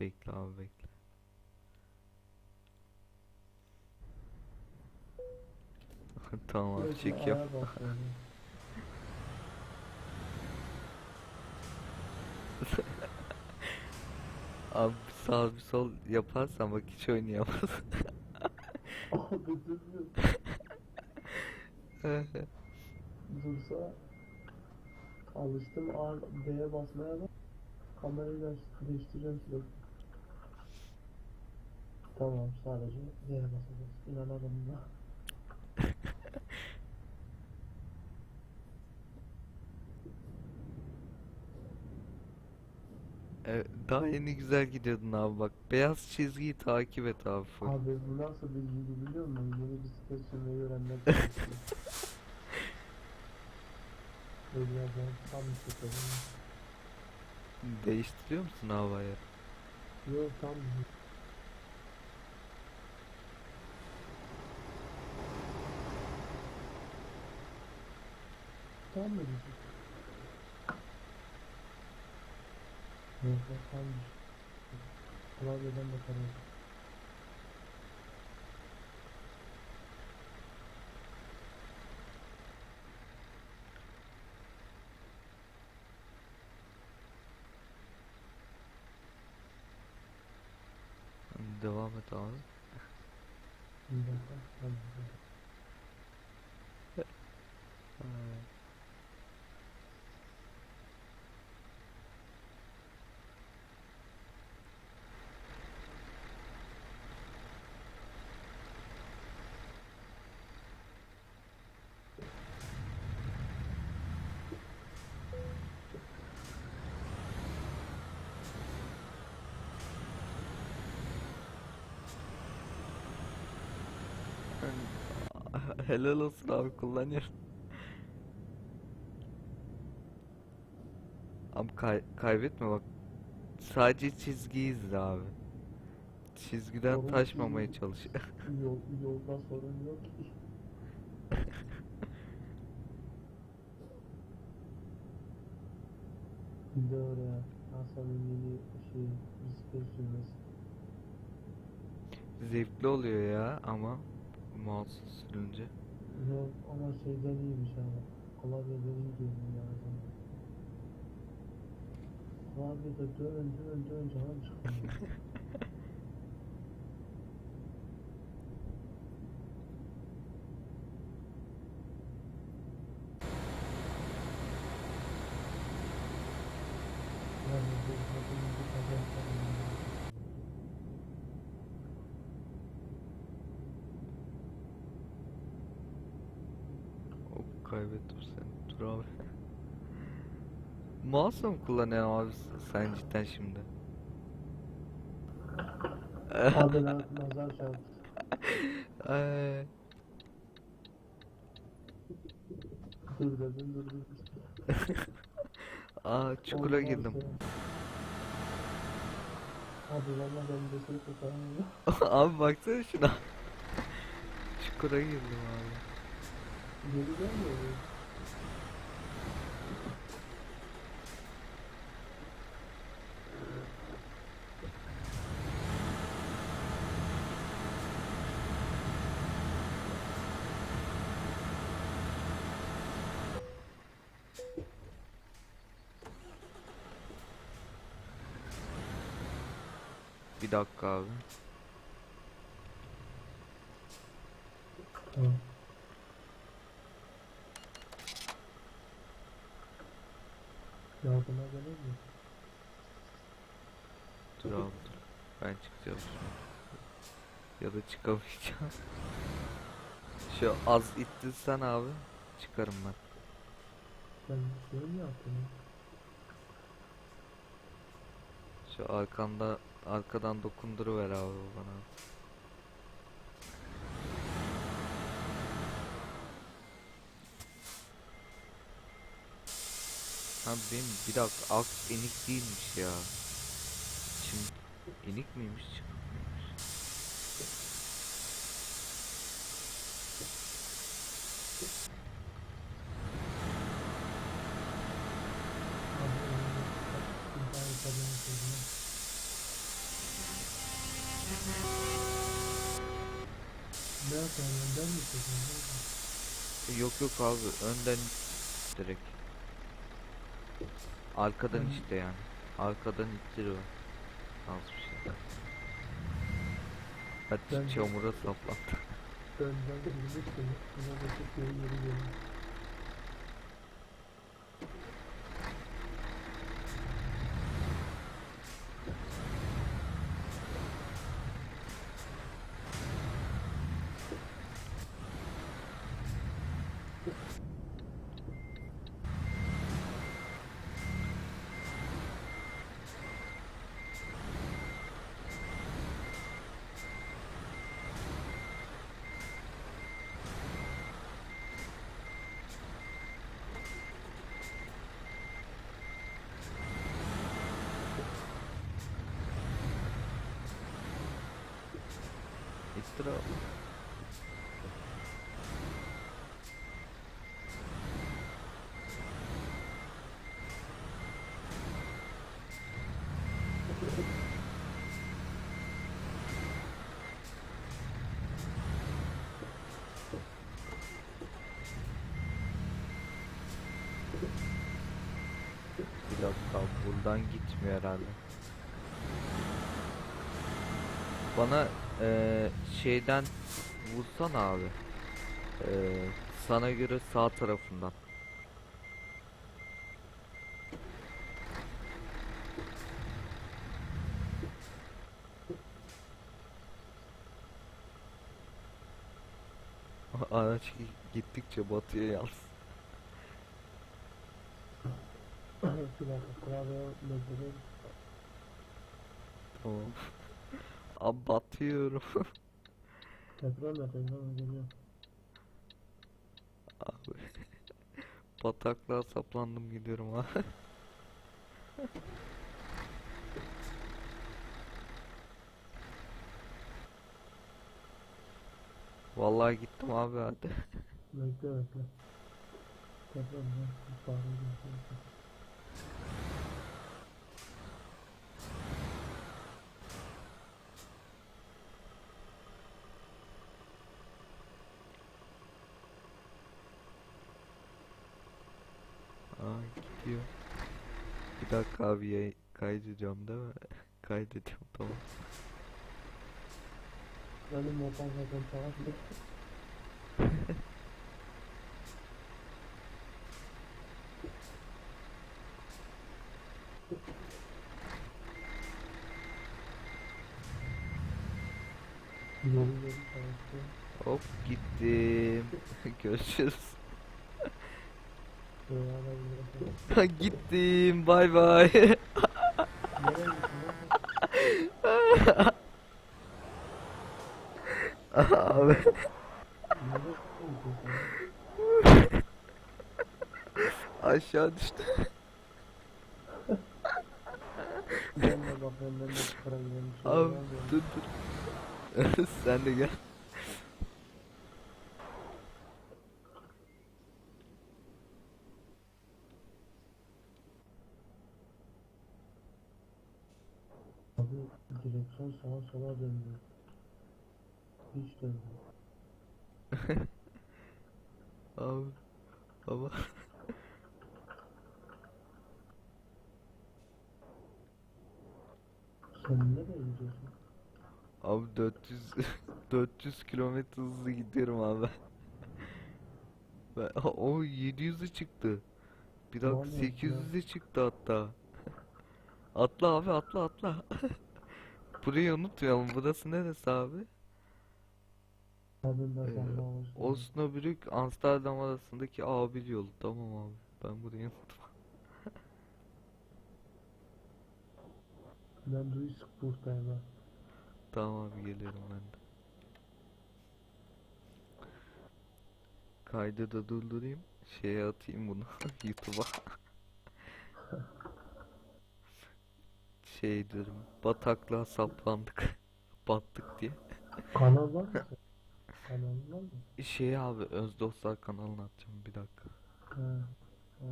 Bekle abi bekle. tamam abi çekiyorum. Abi bir sağ bir sol yaparsan bak hiç oynayamaz. Dursa alıştım A, D'ye basmaya da kamerayı değiş- değiştiriyorum sürekli. Tamam sadece D'ye basacağız. İnanalım da. Evet, daha yeni güzel gidiyordun abi bak. Beyaz çizgiyi takip et abi. full. Abi bu nasıl bir duygu biliyor musun? Yeni bisiklet sürmeyi öğrenmek gerekiyor. Böyle ben tam bir şey Değiştiriyor musun havaya? Yok tam bir Tam mı diyecek? Yok tam Klavyeden de karar. Devam et abi. Bir dakika. Tam bir Helal olsun abi kullanıyorum. Abi kay kaybetme bak. Sadece çizgiyi izle abi. Çizgiden Sorun taşmamaya çalış. Yol, yolda sorun yok ki. Bir de oraya Hasan'ın yeni şey bisiklet sürmesi. Zevkli oluyor ya ama mouse sürünce. Yok ama şeyden iyiymiş ama. Klavyeden iyi diyorum yani. Klavyede dön dön dön canım çıkmıyor. Yani bu kadın bu kadar Hop kaybettim seni. Dur abi. Mouse mu kullanıyorsun abi sen cidden şimdi? Abi lan nazar çarptı. Ay, Dur dur dur. Aa çukura Olmaz girdim. ya. Abi valla ben de şey kurtaramıyorum. Abi baksana şuna. Çukura girdim abi. Bir dakika abi. Tamam. Yardıma gelir mi? Dur abi dur. Ben çıkacağım. Ya da çıkamayacağım. Şu az ittirsen abi çıkarım ben. Ben bir şey mi yaptım? ya? Şu arkanda arkadan dokunduruver abi bana. Ha benim bir dakika alt enik değilmiş ya. Şimdi enik miymiş çıkık mıymış? Ben önden mi Yok yok abi önden direkt. Arkadan Hı. işte yani. Arkadan ittir o. Az bir şey. Hadi Ben çamura saplandı. Önden girmek demek. Buna bakıp geri geri geliyor. Abi. Bir dakika buradan gitmiyor herhalde. Bana eee, şeyden vursan abi. Eee, sana göre sağ tarafından. Araç gi- gittikçe. Klavye medyada Tamam. Abi batıyorum. de petrol geliyor. Abi. Bataklığa saplandım gidiyorum ha. Vallahi gittim abi hadi. Bekle bekle. Petrol ne? Fare geliyor. Aa gidiyor. Bir dakika abi yayın kaydedeceğim değil mi? Kaydediyorum tamam. Benim motor zaten savaştı. Hop gittim. Görüşürüz. Gittim. Bay bay. Abi. Aşağı düştü. Abi dur dur. Sen de gel. Abi direksiyon sağa sola dönüyor. Hiç dönmüyor. Abi. Baba. Sen nereye gidiyorsun? Abi 400 400 kilometre hızlı gidiyorum abi. Ben, o 700'e çıktı. Bir dakika Vallahi ya. 800'e çıktı hatta. Atla abi atla atla. Burayı unutmayalım. Burası neresi abi? Ee. Osnabrück Amsterdam arasındaki A1 yolu. Tamam abi. Ben burayı unutmam. Ben Duisburg'dayım ha. Tamam abi geliyorum ben de. Kaydı da durdurayım. Şeye atayım bunu YouTube'a. Şey diyorum. Bataklığa saplandık. Battık diye. Kanal var mı? Kanalın var mı? Şey abi Öz Dostlar kanalına atacağım bir dakika. Ha. ha.